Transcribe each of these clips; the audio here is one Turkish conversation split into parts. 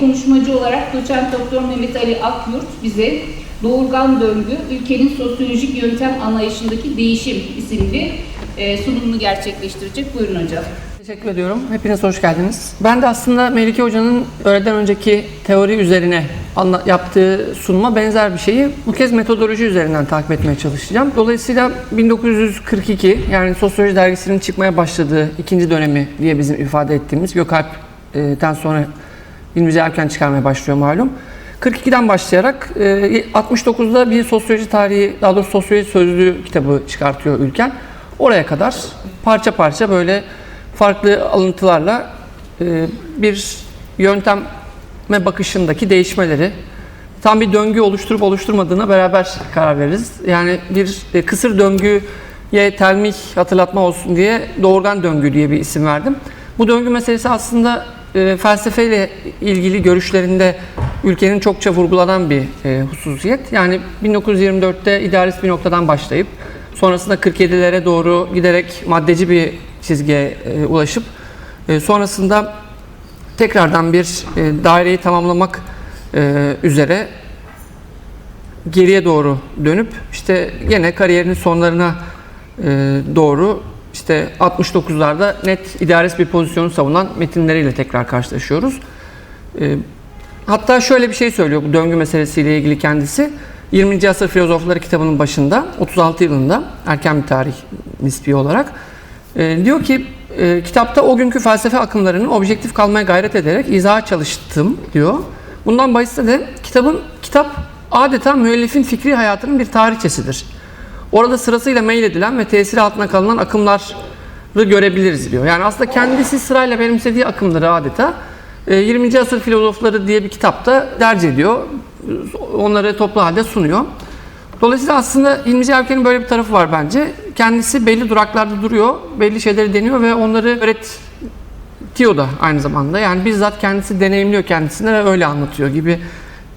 Konuşmacı olarak doçent doktor Mehmet Ali Akyurt bize Doğurgan Döngü, Ülkenin Sosyolojik Yöntem Anlayışındaki Değişim isimli e, sunumunu gerçekleştirecek. Buyurun hocam. Teşekkür ediyorum. Hepiniz hoş geldiniz. Ben de aslında Melike Hoca'nın öğleden önceki teori üzerine yaptığı sunuma benzer bir şeyi bu kez metodoloji üzerinden takip etmeye çalışacağım. Dolayısıyla 1942 yani Sosyoloji Dergisi'nin çıkmaya başladığı ikinci dönemi diye bizim ifade ettiğimiz Gökalp'ten sonra İlmici erken çıkarmaya başlıyor malum. 42'den başlayarak e, 69'da bir sosyoloji tarihi, daha doğrusu sosyoloji sözlüğü kitabı çıkartıyor Ülken. Oraya kadar parça parça böyle farklı alıntılarla e, bir yönteme bakışındaki değişmeleri tam bir döngü oluşturup oluşturmadığına beraber karar veririz. Yani bir e, kısır döngüye telmih hatırlatma olsun diye doğurgan döngü diye bir isim verdim. Bu döngü meselesi aslında e, felsefeyle ilgili görüşlerinde ülkenin çokça vurgulanan bir e, hususiyet. Yani 1924'te idealist bir noktadan başlayıp sonrasında 47'lere doğru giderek maddeci bir çizgiye e, ulaşıp e, sonrasında tekrardan bir e, daireyi tamamlamak e, üzere geriye doğru dönüp işte yine kariyerinin sonlarına e, doğru işte 69'larda net idealist bir pozisyonu savunan metinleriyle tekrar karşılaşıyoruz. E, hatta şöyle bir şey söylüyor bu döngü meselesiyle ilgili kendisi. 20. asır filozofları kitabının başında 36 yılında erken bir tarih nispi olarak e, diyor ki e, kitapta o günkü felsefe akımlarının objektif kalmaya gayret ederek izaha çalıştım diyor. Bundan bahisse de kitabın kitap adeta müellifin fikri hayatının bir tarihçesidir. Orada sırasıyla meyledilen ve tesiri altına kalınan akımları görebiliriz diyor. Yani aslında kendisi sırayla benimsediği akımları adeta e, 20. asır filozofları diye bir kitapta derc ediyor. Onları toplu halde sunuyor. Dolayısıyla aslında İlmi Cevker'in böyle bir tarafı var bence. Kendisi belli duraklarda duruyor, belli şeyleri deniyor ve onları öğretiyor da aynı zamanda. Yani bizzat kendisi deneyimliyor kendisine ve öyle anlatıyor gibi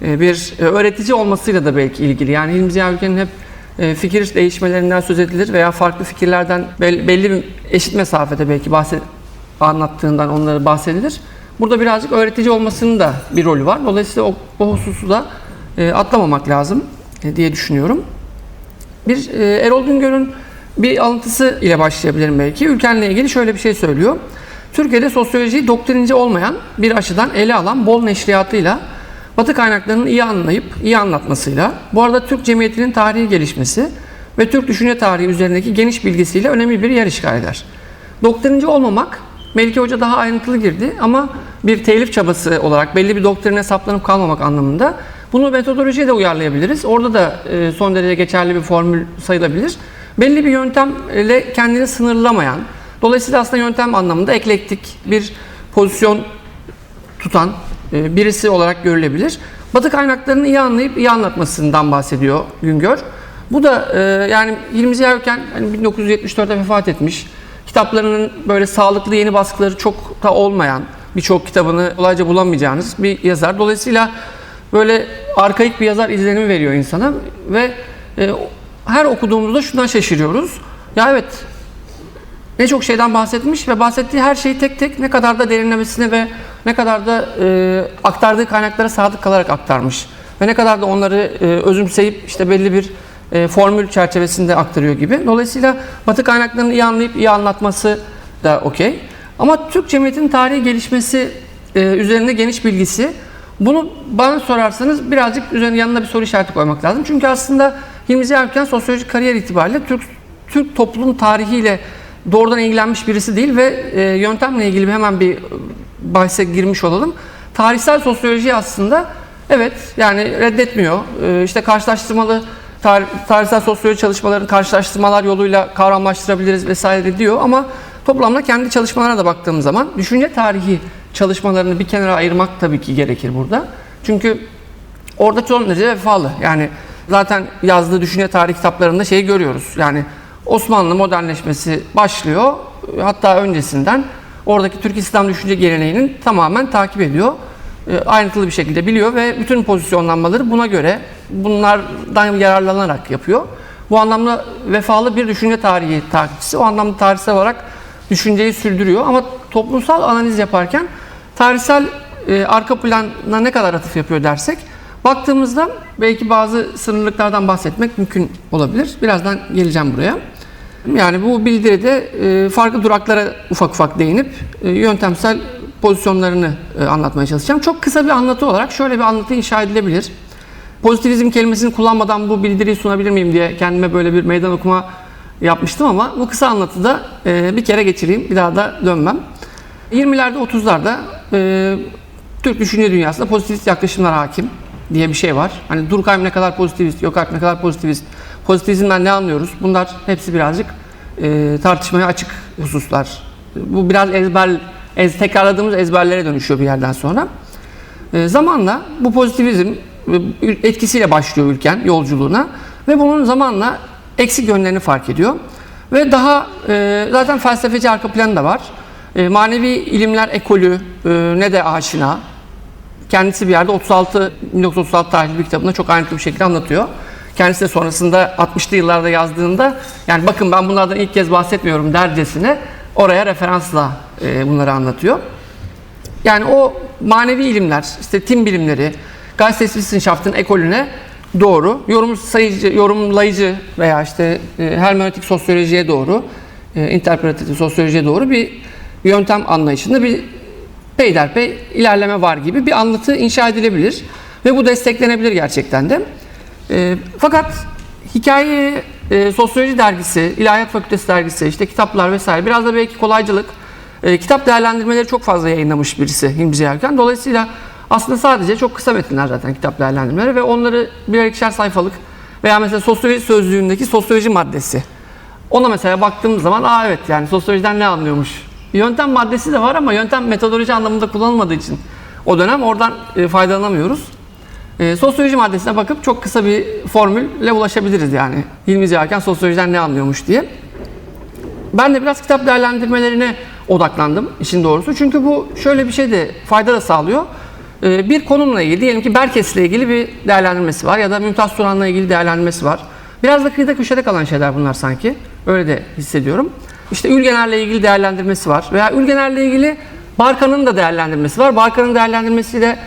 e, bir e, öğretici olmasıyla da belki ilgili. Yani İlmi Cevker'in hep e, fikir değişmelerinden söz edilir veya farklı fikirlerden bel- belli bir eşit mesafede belki bahset anlattığından onları bahsedilir. Burada birazcık öğretici olmasının da bir rolü var. Dolayısıyla o, o hususu da e, atlamamak lazım e, diye düşünüyorum. Bir e, Erol Güngör'ün bir alıntısı ile başlayabilirim belki. Ülkenle ilgili şöyle bir şey söylüyor. Türkiye'de sosyolojiyi doktrinci olmayan bir açıdan ele alan bol neşriyatıyla Batı kaynaklarını iyi anlayıp iyi anlatmasıyla bu arada Türk cemiyetinin tarihi gelişmesi ve Türk düşünce tarihi üzerindeki geniş bilgisiyle önemli bir yer işgal eder. Doktrinci olmamak Melike Hoca daha ayrıntılı girdi ama bir telif çabası olarak belli bir doktrine saplanıp kalmamak anlamında bunu metodolojiye de uyarlayabiliriz. Orada da e, son derece geçerli bir formül sayılabilir. Belli bir yöntemle kendini sınırlamayan, dolayısıyla aslında yöntem anlamında eklektik bir pozisyon tutan birisi olarak görülebilir. Batı kaynaklarını iyi anlayıp iyi anlatmasından bahsediyor Güngör. Bu da e, yani Hilmi Ziya hani 1974'te vefat etmiş. Kitaplarının böyle sağlıklı yeni baskıları çok da olmayan, birçok kitabını kolayca bulamayacağınız bir yazar. Dolayısıyla böyle arkaik bir yazar izlenimi veriyor insana ve e, her okuduğumuzda şundan şaşırıyoruz. Ya evet ne çok şeyden bahsetmiş ve bahsettiği her şeyi tek tek ne kadar da derinlemesine ve ne kadar da e, aktardığı kaynaklara sadık kalarak aktarmış. Ve ne kadar da onları e, özümseyip işte belli bir e, formül çerçevesinde aktarıyor gibi. Dolayısıyla Batı kaynaklarını iyi anlayıp iyi anlatması da okey. Ama Türk cemiyetinin tarihi gelişmesi e, üzerinde geniş bilgisi. Bunu bana sorarsanız birazcık üzerine yanına bir soru işareti koymak lazım. Çünkü aslında Hilmi Ziya Ülken sosyolojik kariyer itibariyle Türk Türk toplum tarihiyle doğrudan ilgilenmiş birisi değil ve e, yöntemle ilgili hemen bir bahse girmiş olalım. Tarihsel sosyoloji aslında evet yani reddetmiyor. E, işte karşılaştırmalı tar- tarihsel sosyoloji çalışmalarını karşılaştırmalar yoluyla kavramlaştırabiliriz vesaire diyor ama toplamda kendi çalışmalarına da baktığımız zaman düşünce tarihi çalışmalarını bir kenara ayırmak tabii ki gerekir burada. Çünkü orada son derece vefalı. Yani zaten yazdığı düşünce tarih kitaplarında şeyi görüyoruz. Yani Osmanlı modernleşmesi başlıyor. Hatta öncesinden oradaki Türk İslam düşünce geleneğinin tamamen takip ediyor. E, ayrıntılı bir şekilde biliyor ve bütün pozisyonlanmaları buna göre bunlardan yararlanarak yapıyor. Bu anlamda vefalı bir düşünce tarihi takipçisi. O anlamda tarihsel olarak düşünceyi sürdürüyor ama toplumsal analiz yaparken tarihsel e, arka plana ne kadar atıf yapıyor dersek baktığımızda belki bazı sınırlıklardan bahsetmek mümkün olabilir. Birazdan geleceğim buraya. Yani bu bildiride e, farklı duraklara ufak ufak değinip e, yöntemsel pozisyonlarını e, anlatmaya çalışacağım. Çok kısa bir anlatı olarak şöyle bir anlatı inşa edilebilir. Pozitivizm kelimesini kullanmadan bu bildiriyi sunabilir miyim diye kendime böyle bir meydan okuma yapmıştım ama bu kısa anlatıda bir kere geçireyim, bir daha da dönmem. 20'lerde 30'larda e, Türk düşünce dünyasında pozitivist yaklaşımlar hakim diye bir şey var. Hani Durkheim ne kadar pozitivist, Yockart ne kadar pozitivist, pozitivizmden ne anlıyoruz? Bunlar hepsi birazcık e, tartışmaya açık hususlar. Bu biraz ezber, ez, tekrarladığımız ezberlere dönüşüyor bir yerden sonra. E, zamanla bu pozitivizm e, etkisiyle başlıyor ülken yolculuğuna ve bunun zamanla eksik yönlerini fark ediyor. Ve daha e, zaten felsefeci arka planı da var. E, manevi ilimler ekolü e, ne de aşina. Kendisi bir yerde 36 1936 tarihli bir kitabında çok ayrıntılı bir şekilde anlatıyor. Kendisi de sonrasında 60'lı yıllarda yazdığında yani bakın ben bunlardan ilk kez bahsetmiyorum dercesine oraya referansla e, bunları anlatıyor. Yani o manevi ilimler, işte tim bilimleri, Geisteswissenschaften ekolüne doğru, yorum sayıcı, yorumlayıcı veya işte e, hermeneutik sosyolojiye doğru, e, interpretatif sosyolojiye doğru bir yöntem anlayışında bir peyderpey ilerleme var gibi bir anlatı inşa edilebilir ve bu desteklenebilir gerçekten de. E, fakat hikaye e, sosyoloji dergisi, ilahiyat fakültesi dergisi, işte kitaplar vesaire biraz da belki kolaycılık e, kitap değerlendirmeleri çok fazla yayınlamış birisi Hilmi Ziyarken. Dolayısıyla aslında sadece çok kısa metinler zaten kitap değerlendirmeleri ve onları birer ikişer sayfalık veya mesela sosyoloji sözlüğündeki sosyoloji maddesi. Ona mesela baktığımız zaman aa evet yani sosyolojiden ne anlıyormuş. Yöntem maddesi de var ama yöntem metodoloji anlamında kullanılmadığı için o dönem oradan e, faydalanamıyoruz. E, sosyoloji maddesine bakıp çok kısa bir formülle ulaşabiliriz yani. Hilmi Ziyarken sosyolojiden ne anlıyormuş diye. Ben de biraz kitap değerlendirmelerine odaklandım işin doğrusu. Çünkü bu şöyle bir şey de fayda da sağlıyor. Ee, Bir konumla ilgili diyelim ki Berkes'le ilgili bir değerlendirmesi var ya da Mümtaz Turan'la ilgili değerlendirmesi var. Biraz da kıyıda köşede kalan şeyler bunlar sanki. Öyle de hissediyorum. İşte Ülgener'le ilgili değerlendirmesi var. Veya Ülgener'le ilgili Barkan'ın da değerlendirmesi var. Barkan'ın değerlendirmesiyle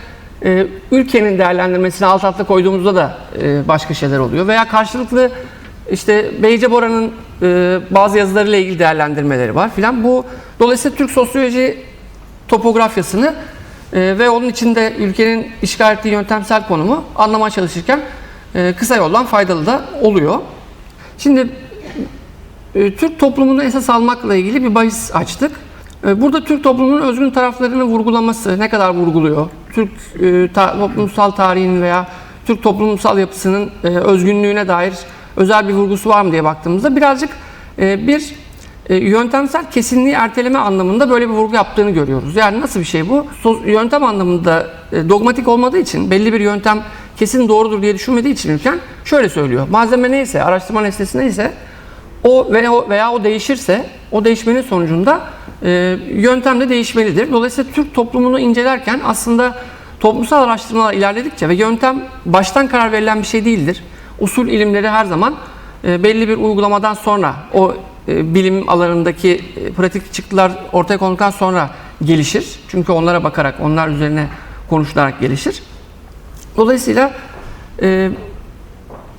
e, ülkenin değerlendirmesini alt alta koyduğumuzda da e, başka şeyler oluyor. Veya karşılıklı işte Beyce Bora'nın e, bazı yazılarıyla ilgili değerlendirmeleri var filan. Bu dolayısıyla Türk sosyoloji topografyasını e, ve onun içinde ülkenin işgal ettiği yöntemsel konumu anlamaya çalışırken e, kısa yoldan faydalı da oluyor. Şimdi e, Türk toplumunu esas almakla ilgili bir bahis açtık. E, Burada Türk toplumunun özgün taraflarını vurgulaması ne kadar vurguluyor? Türk e, ta- toplumsal tarihinin veya Türk toplumsal yapısının e, özgünlüğüne dair özel bir vurgusu var mı diye baktığımızda birazcık e, bir e, yöntemsel kesinliği erteleme anlamında böyle bir vurgu yaptığını görüyoruz. Yani nasıl bir şey bu? So- yöntem anlamında e, dogmatik olmadığı için belli bir yöntem kesin doğrudur diye düşünmediği için ülken şöyle söylüyor. Malzeme neyse, araştırma nesnesi neyse o veya veya o değişirse o değişmenin sonucunda e, yöntem de değişmelidir. Dolayısıyla Türk toplumunu incelerken aslında toplumsal araştırmalar ilerledikçe ve yöntem baştan karar verilen bir şey değildir. Usul ilimleri her zaman e, belli bir uygulamadan sonra o e, bilim alanındaki e, pratik çıktılar ortaya konulduktan sonra gelişir. Çünkü onlara bakarak, onlar üzerine konuşularak gelişir. Dolayısıyla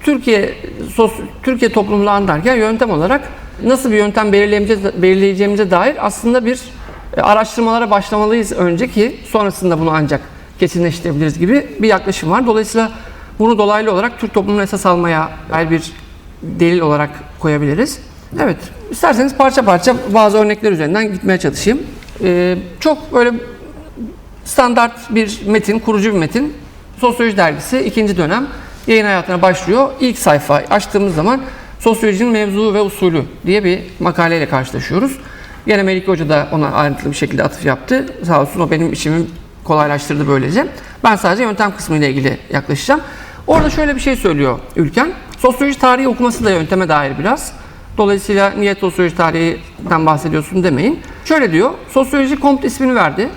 Türkiye sos, Türkiye toplumunu anlarken yöntem olarak nasıl bir yöntem belirleyeceğimize, dair aslında bir e, araştırmalara başlamalıyız önce ki sonrasında bunu ancak kesinleştirebiliriz gibi bir yaklaşım var. Dolayısıyla bunu dolaylı olarak Türk toplumunu esas almaya dair bir delil olarak koyabiliriz. Evet, isterseniz parça parça bazı örnekler üzerinden gitmeye çalışayım. Ee, çok böyle standart bir metin, kurucu bir metin. Sosyoloji dergisi ikinci dönem yayın hayatına başlıyor. İlk sayfa açtığımız zaman sosyolojinin mevzu ve usulü diye bir makaleyle karşılaşıyoruz. Yine Melike Hoca da ona ayrıntılı bir şekilde atıf yaptı. Sağ olsun o benim işimi kolaylaştırdı böylece. Ben sadece yöntem kısmı ile ilgili yaklaşacağım. Orada şöyle bir şey söylüyor Ülken. Sosyoloji tarihi okuması da yönteme dair biraz. Dolayısıyla niye sosyoloji tarihinden bahsediyorsun demeyin. Şöyle diyor, sosyoloji komut ismini verdi.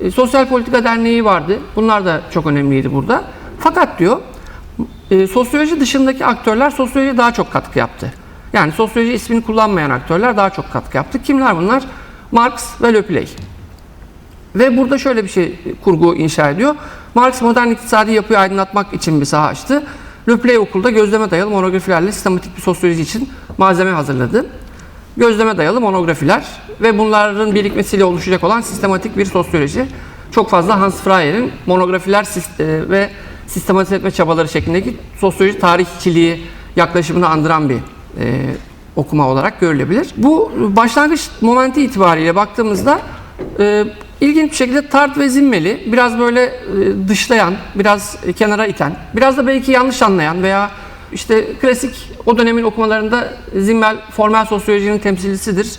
E, Sosyal Politika Derneği vardı. Bunlar da çok önemliydi burada. Fakat diyor, e, sosyoloji dışındaki aktörler sosyolojiye daha çok katkı yaptı. Yani sosyoloji ismini kullanmayan aktörler daha çok katkı yaptı. Kimler bunlar? Marx ve Le Play. Ve burada şöyle bir şey kurgu inşa ediyor. Marx modern iktisadi yapıyı aydınlatmak için bir saha açtı. Le Play okulda gözleme dayalı monografilerle sistematik bir sosyoloji için malzeme hazırladı. Gözleme dayalı monografiler ve bunların birikmesiyle oluşacak olan sistematik bir sosyoloji. Çok fazla Hans Freier'in monografiler e, ve sistematize etme çabaları şeklindeki sosyoloji tarihçiliği yaklaşımını andıran bir e, okuma olarak görülebilir. Bu başlangıç momenti itibariyle baktığımızda e, ilginç bir şekilde tart ve zimmeli, biraz böyle e, dışlayan, biraz kenara iten, biraz da belki yanlış anlayan veya işte klasik o dönemin okumalarında Zimmel formel sosyolojinin temsilcisidir.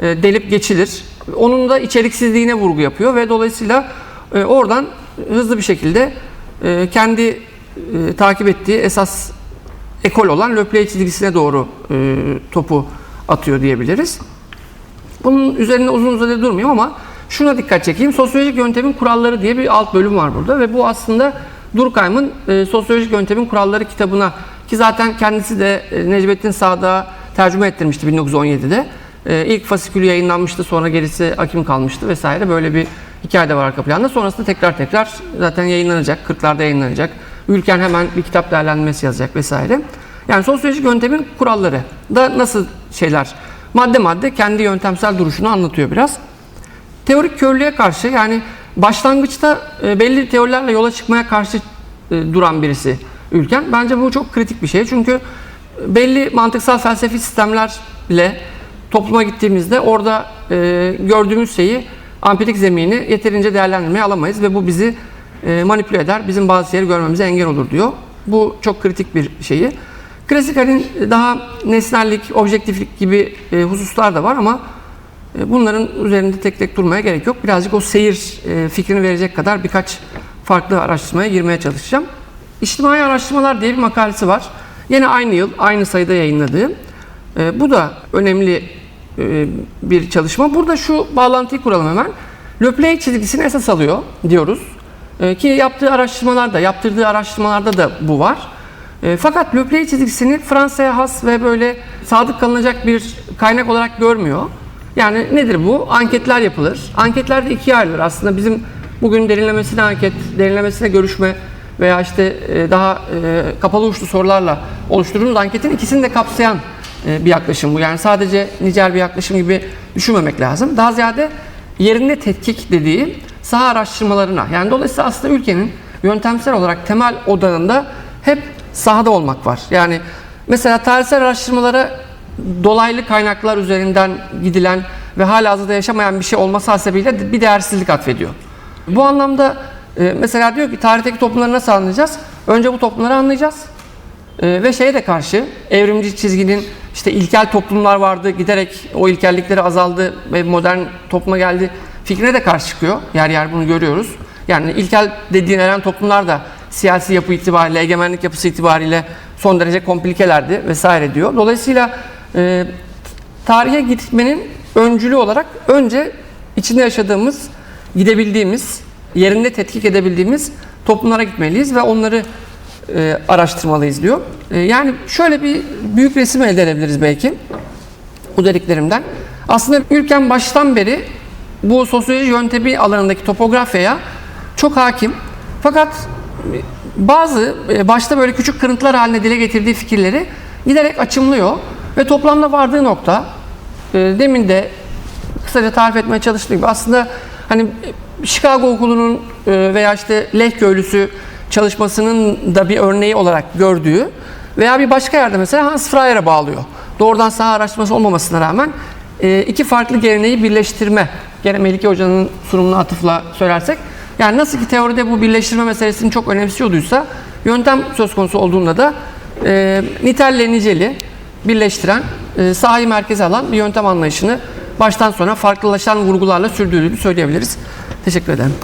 E, delip geçilir. Onun da içeriksizliğine vurgu yapıyor ve dolayısıyla e, oradan hızlı bir şekilde e, kendi e, takip ettiği esas ekol olan Le Play çizgisine doğru e, topu atıyor diyebiliriz. Bunun üzerinde uzun uzadı durmayayım ama şuna dikkat çekeyim. Sosyolojik yöntemin kuralları diye bir alt bölüm var burada ve bu aslında Durkheim'ın e, Sosyolojik Yöntemin Kuralları kitabına ki zaten kendisi de e, Necmettin Sadık'a tercüme ettirmişti 1917'de. E, ilk fasikülü yayınlanmıştı sonra gerisi akim kalmıştı vesaire böyle bir hikaye de var arka planda. Sonrasında tekrar tekrar zaten yayınlanacak. 40'larda yayınlanacak. Ülken hemen bir kitap değerlendirmesi yazacak vesaire. Yani sosyolojik yöntemin kuralları da nasıl şeyler madde madde kendi yöntemsel duruşunu anlatıyor biraz. Teorik körlüğe karşı yani başlangıçta e, belli teorilerle yola çıkmaya karşı e, duran birisi ülken. Bence bu çok kritik bir şey. Çünkü belli mantıksal felsefi sistemlerle topluma gittiğimizde orada e, gördüğümüz şeyi ampirik zemini yeterince değerlendirmeye alamayız ve bu bizi e, manipüle eder. Bizim bazı şeyleri görmemize engel olur diyor. Bu çok kritik bir şeyi. Klasik halin daha nesnellik, objektiflik gibi e, hususlar da var ama e, Bunların üzerinde tek tek durmaya gerek yok. Birazcık o seyir e, fikrini verecek kadar birkaç farklı araştırmaya girmeye çalışacağım. İçtimai Araştırmalar diye bir makalesi var. Yine aynı yıl, aynı sayıda yayınladığı. E, Bu da önemli e, bir çalışma. Burada şu bağlantıyı kuralım hemen. Le Play çizgisini esas alıyor diyoruz. E, Ki yaptığı araştırmalarda, yaptırdığı araştırmalarda da bu var. E, fakat Le Play çizgisini Fransa'ya has ve böyle sadık kalınacak bir kaynak olarak görmüyor. Yani nedir bu? Anketler yapılır. Anketler de ikiye ayrılır. Aslında bizim bugün derinlemesine anket, derinlemesine görüşme veya işte e, daha e, kapalı uçlu sorularla oluşturduğumuz anketin ikisini de kapsayan e, bir yaklaşım bu. Yani sadece nicel bir yaklaşım gibi düşünmemek lazım. Daha ziyade yerinde tetkik dediği saha araştırmalarına. Yani dolayısıyla aslında ülkenin yöntemsel olarak temel odağında hep sahada olmak var. Yani mesela tarihsel araştırmalara dolaylı kaynaklar üzerinden gidilen ve hala hazırda yaşamayan bir şey olması hasebiyle bir değersizlik atfediyor. Bu anlamda e, mesela diyor ki tarihteki toplumları nasıl anlayacağız? Önce bu toplumları anlayacağız. E, ve şeye de karşı evrimci çizginin işte ilkel toplumlar vardı giderek o ilkellikleri azaldı ve modern topluma geldi fikrine de karşı çıkıyor. Yer yer bunu görüyoruz. Yani ilkel dediğin eren toplumlar da siyasi yapı itibariyle, egemenlik yapısı itibariyle son derece komplikelerdi vesaire diyor. Dolayısıyla e, tarihe gitmenin öncülü olarak önce içinde yaşadığımız, gidebildiğimiz, yerinde tetkik edebildiğimiz toplumlara gitmeliyiz ve onları e, araştırmalıyız diyor. E, yani şöyle bir büyük resim elde edebiliriz belki bu dediklerimden. Aslında ülken baştan beri bu sosyoloji yöntemi alanındaki topografyaya çok hakim. Fakat bazı e, başta böyle küçük kırıntılar haline dile getirdiği fikirleri giderek açımlıyor ve toplamda vardığı nokta e, demin de kısaca tarif etmeye çalıştığım gibi aslında hani Chicago okulunun e, veya işte Leh köylüsü çalışmasının da bir örneği olarak gördüğü veya bir başka yerde mesela Hans Freier'e bağlıyor. Doğrudan saha araştırması olmamasına rağmen e, iki farklı geleneği birleştirme. Gene Melike Hoca'nın sunumuna atıfla söylersek. Yani nasıl ki teoride bu birleştirme meselesini çok önemsiyorduysa yöntem söz konusu olduğunda da e, nitelle niceli birleştiren, e, sahayı merkeze alan bir yöntem anlayışını baştan sona farklılaşan vurgularla sürdürdüğünü söyleyebiliriz. Teşekkür ederim.